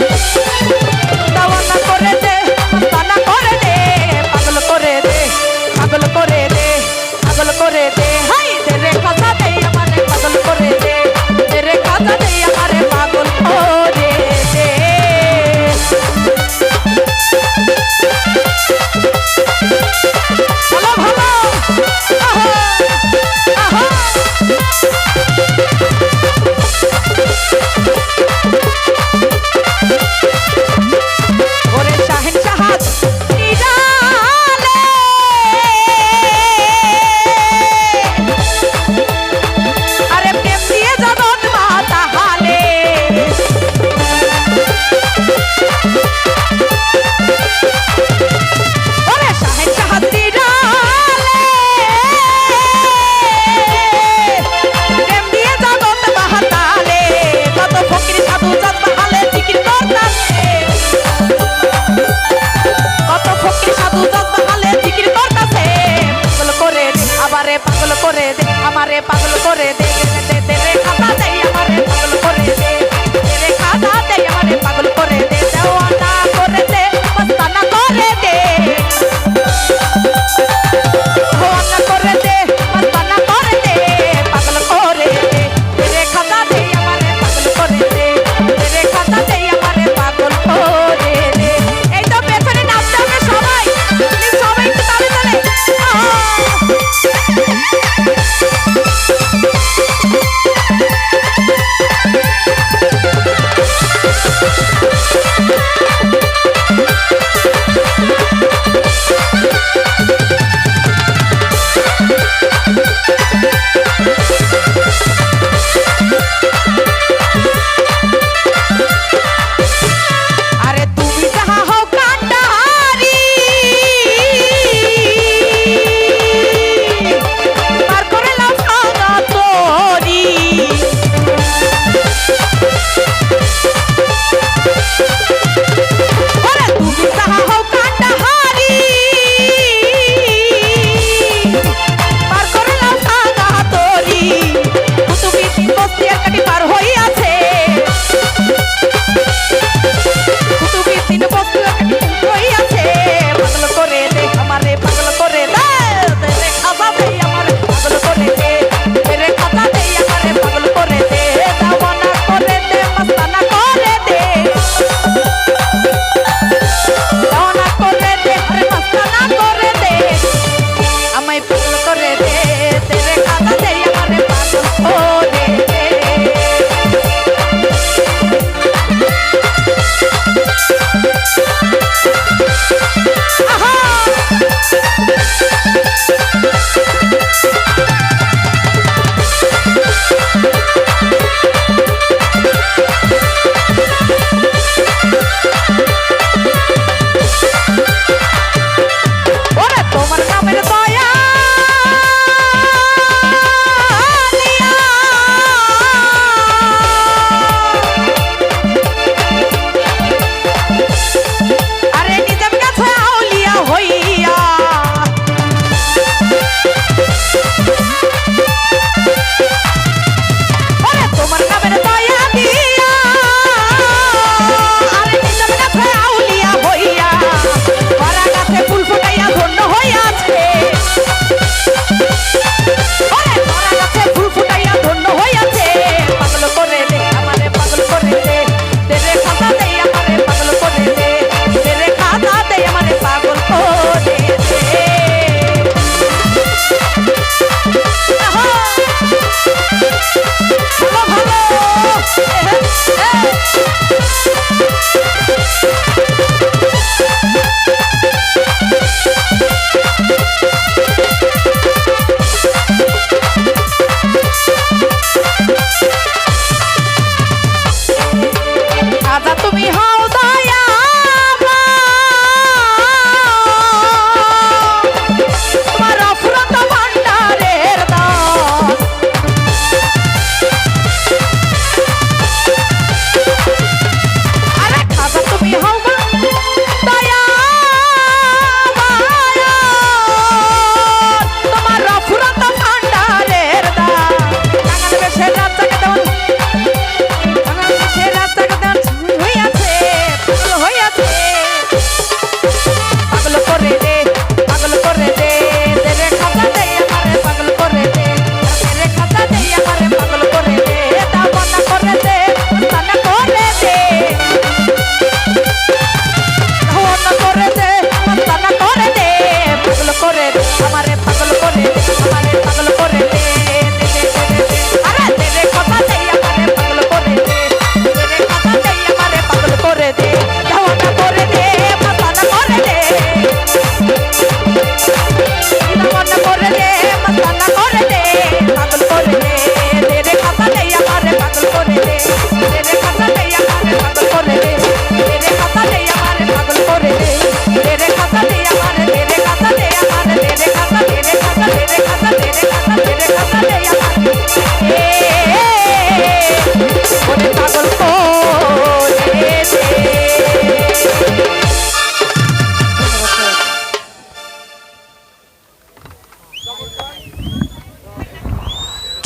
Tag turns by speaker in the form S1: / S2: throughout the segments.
S1: Thank. বস্তি আর কাটি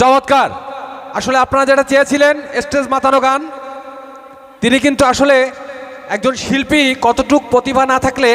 S2: চমৎকার। আসলে আপনারা যেটা চেয়েছিলেন, স্টেজ মাতানো গান, তিনি কিন্তু আসলে একজন শিল্পী, কতটুক প্রতিভা না থাকলে